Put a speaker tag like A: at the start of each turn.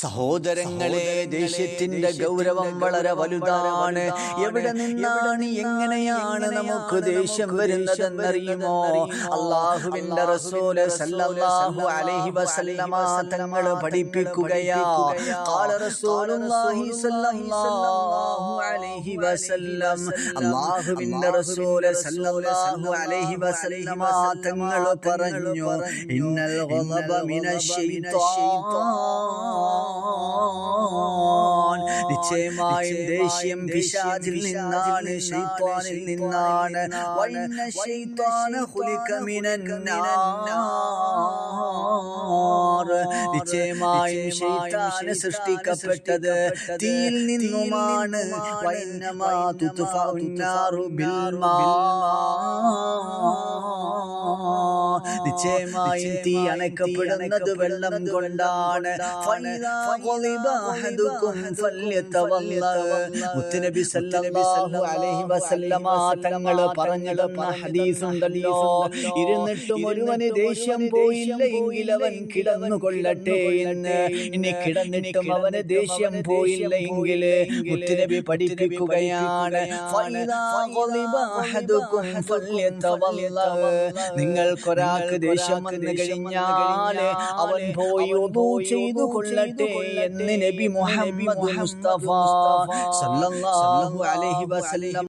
A: സഹോദരങ്ങളെ ദേഷ്യത്തിന്റെ ഗൗരവം വളരെ വലുതാണ്. എവിടെ നിന്നാണ് എങ്ങനെയാണ് നമുക്ക് ദേഷ്യം വരുന്നതെന്നറിയുമോ? അള്ളാഹുവിന്റെ റസൂൽ സല്ലല്ലാഹു അലൈഹി വസല്ലമ തങ്ങൾ പഠിപ്പിക്കുകയാ. ഖാല റസൂലുള്ളാഹി സല്ലല്ലാഹു അലൈഹി വസല്ലം. അള്ളാഹുവിന്റെ റസൂൽ സല്ലല്ലാഹു അലൈഹി വസല്ലമ തങ്ങൾ പറഞ്ഞു ഇന്നൽ ഗളബ മിനശ് ശൈത്താൻ. നിശ്ചയമായും ദേഷ്യം പിശാചിൽ നിന്നാണ് ശൈത്വാനിൽ നിന്നാണ് നിശ്ചയമായും ശൈത്താന് സൃഷ്ടിക്കപ്പെട്ടത് തീയിൽ നിന്നുമാണ്. വൈനമാ തുത്ഫഉന്നാറു ബിൽമാ നിശ്ചയമായും തീ അണക്കപ്പെടുന്നത് വെള്ളം കൊണ്ടാണ്. മുത്തുനബി സല്ലല്ലാഹു അലൈഹി വസല്ലമ തങ്ങൾ പറഞ്ഞിടുന്ന ഹദീസുണ്ടല്ലോ. ഇരുന്നിട്ടും ഒരുവന് ദേഷ്യം പോയില്ല എങ്കിൽ അവൻ കിടന്നുകൊള്ളട്ടെ എന്ന്. ഇനി കിടന്നിട്ടും അവന് ദേഷ്യം പോയില്ല എങ്കിൽ മുത്തുനബി പഠിപ്പിക്കുകയാണ്. നിങ്ങൾക്കൊരാൾക്ക് ദേഷ്യം വന്നു കഴിഞ്ഞാൽ അവൻ പോയി ഒതു ചെയ്തു കൊള്ളട്ടെ എന്ന് നബി മുഹമ്മദ് മുസ്തഫ സല്ലല്ലാഹു അലൈഹി വസല്ലം.